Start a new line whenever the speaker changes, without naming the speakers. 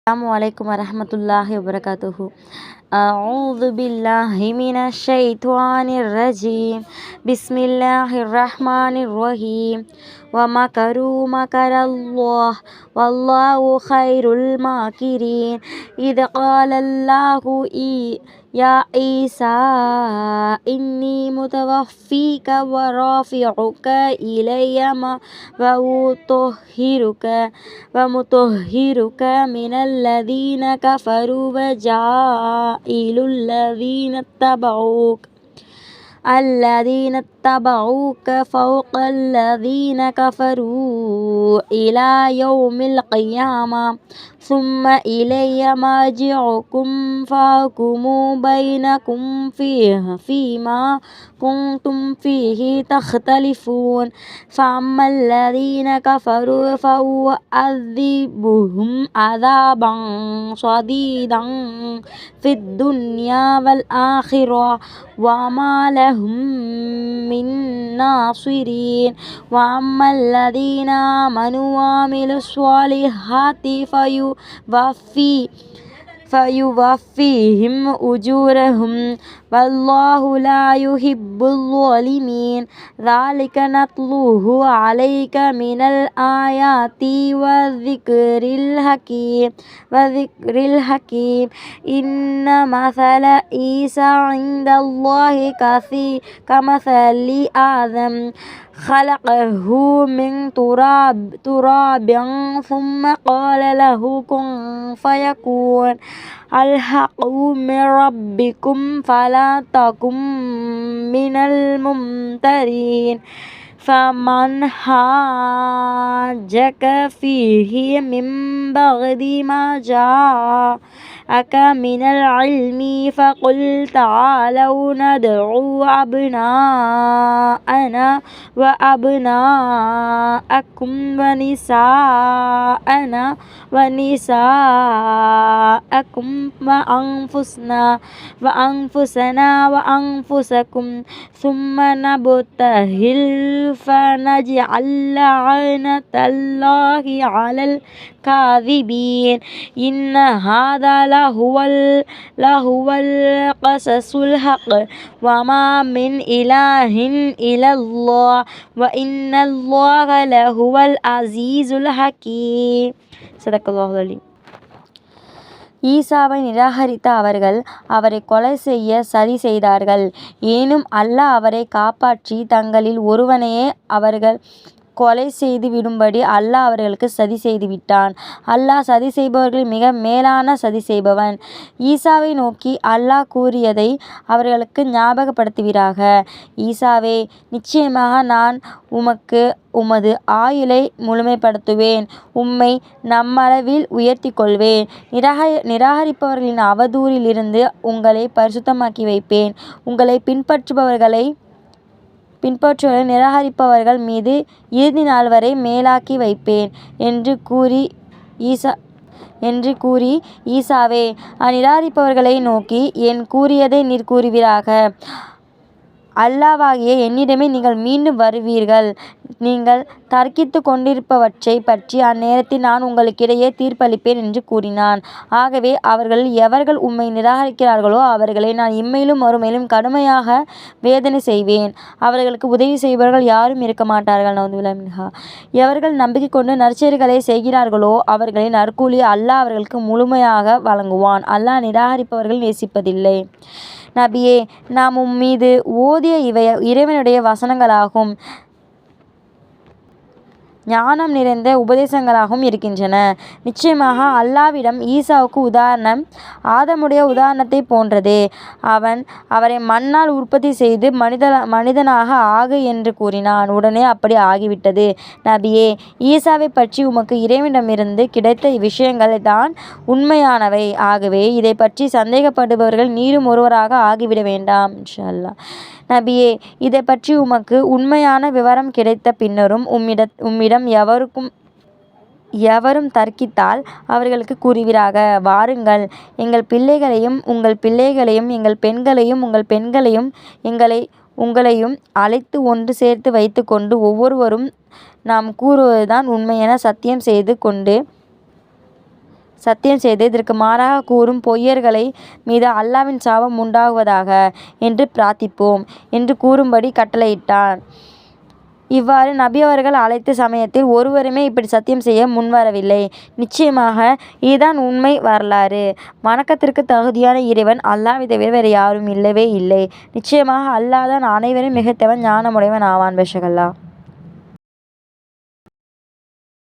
السلام عليكم ورحمة الله وبركاته. أعوذ بالله من الشيطان الرجيم. بسم الله الرحمن الرحيم. ومكروا مكر الله والله خير الماكرين. إذ قال الله إيه يا عيسى إني متوفيك ورافعك إلي ومطهرك ومطهرك من الذين كفروا وجائل الذين اتبعوك الذين اتبعوك فوق الذين كفروا إلى يوم القيامة ثم إلي مرجعكم فأحكم بينكم فيه فيما كنتم فيه تختلفون. فأما الذين كفروا فأعذبهم عذابا شديدا في الدنيا والآخرة وما لهم من ناصرين. وأما الذين آمنوا وعملوا الصالحات فيوفي فيوفيهم أجورهم والله لا يحب الظالمين. ذلك نتلوه عليك من الآيات والذكر الحكيم. وذكر الحكيم. إن مثل عيسى عند الله كثير كمثل آدم. خلقه من تراب تراب ثم قال له كن فيكون. الحق من ربكم فلا تكن من الممترين فمن حاجك فيه من بعد ما جاءك من العلم فقل تعالوا ندعو أبناءنا وأبناءكم ونساءنا ونساءكم وأنفسنا وأنفسنا وأنفسكم ثم نبتهل فنجعل لعنة الله على الكاذبين إن هذا لهو لهو القصص الحق وما من إله إلا الله وإن الله لهو العزيز الحكيم صدق الله العليم ஈசாவை நிராகரித்த அவர்கள் அவரை கொலை செய்ய சதி செய்தார்கள் எனினும் அல்லாஹ் அவரை காப்பாற்றி தங்களில் ஒருவனையே அவர்கள் கொலை செய்து விடும்படி அல்லாஹ் அவர்களுக்கு சதி செய்து விட்டான். அல்லாஹ் சதி செய்பவர்கள் மிக மேலான சதி செய்பவன். ஈசாவை நோக்கி அல்லாஹ் கூறியதை அவர்களுக்கு ஞாபகப்படுத்துவீராக. ஈசாவே நிச்சயமாக நான் உமக்கு உமது ஆயுளை முழுமைப்படுத்துவேன். உம்மை நம்மளவில் உயர்த்தி கொள்வேன் நிராக நிராகரிப்பவர்களின் அவதூறிலிருந்து உங்களை பரிசுத்தமாக்கி வைப்பேன். உங்களை பின்பற்றுபவர்களை பின்பற்றுவதை நிராகரிப்பவர்கள் மீது இறுதி நாள் வரை மேலாக்கி வைப்பேன் என்று கூறி ஈசா என்று கூறி ஈசாவே அந்நிராகரிப்பவர்களை நோக்கி என் கூறியதை நீர் கூறுவீராக. அல்லாவாகிய என்னிடமே நீங்கள் மீண்டும் வருவீர்கள். நீங்கள் தர்க்கித்து கொண்டிருப்பவற்றைப் பற்றி அந்நேரத்தில் நான் உங்களுக்கிடையே தீர்ப்பளிப்பேன் என்று கூறினான். ஆகவே அவர்களில் எவர்கள் உம்மை நிராகரிக்கிறார்களோ அவர்களை நான் இம்மையிலும் மறுமையிலும் கடுமையாக வேதனை செய்வேன். அவர்களுக்கு உதவி செய்பவர்கள் யாரும் இருக்க மாட்டார்கள். நவதுல்லா மின்ஹா. எவர்கள் நம்பிக்கை கொண்டு நற்செயல்களை செய்கிறார்களோ அவர்களின் நற்கூலி அல்லாஹ் அவர்களுக்கு முழுமையாக வழங்குவான். அல்லாஹ் நிராகரிப்பவர்கள் நேசிப்பதில்லை. நபியே நாம் உம்மீது ஓதிய இவை இறைவனுடைய வசனங்களாகும். ஞானம் நிறைந்த உபதேசங்களாகவும் இருக்கின்றன. நிச்சயமாக அல்லாவிடம் ஈசாவுக்கு உதாரணம் ஆதமுடைய உதாரணத்தை போன்றதே. அவன் அவரை மண்ணால் உற்பத்தி செய்து மனித மனிதனாக ஆகு என்று கூறினான். உடனே அப்படி ஆகிவிட்டது. நபியே ஈசாவை பற்றி உமக்கு இறைவனிடமிருந்து கிடைத்த விஷயங்கள் தான் உண்மையானவை. ஆகவே இதை பற்றி சந்தேகப்படுபவர்கள் நீரும் ஒருவராக ஆகிவிட வேண்டாம். இன்ஷா நபியே இதை பற்றி உமக்கு உண்மையான விவரம் கிடைத்த பின்னரும் உம்மிட உம்மிடம் எவருக்கும் எவரும் தர்க்கித்தால் அவர்களுக்கு கூறுவீராக. வாருங்கள் எங்கள் பிள்ளைகளையும் உங்கள் பிள்ளைகளையும் எங்கள் பெண்களையும் உங்கள் பெண்களையும் எங்களை உங்களையும் அழைத்து ஒன்று சேர்த்து வைத்து கொண்டு ஒவ்வொருவரும் நாம் கூறுவதுதான் உண்மையென சத்தியம் செய்து கொண்டு சத்தியம் செய்து இதற்கு மாறாக கூறும் பொய்யர்களை மீது அல்லாவின் சாபம் உண்டாகுவதாக என்று பிரார்த்திப்போம் என்று கூறும்படி கட்டளையிட்டான். இவ்வாறு நபி அவர்கள் அழைத்த சமயத்தில் ஒருவருமே இப்படி சத்தியம் செய்ய முன்வரவில்லை. நிச்சயமாக இதுதான் உண்மை வரலாறு. வணக்கத்திற்கு தகுதியான இறைவன் அல்லாஹ்வைத் தவிர வேறு யாரும் இல்லவே இல்லை. நிச்சயமாக அல்லாஹ் அனைவரும் மிகத்தவன் ஞானமுடையவன் ஆவான்.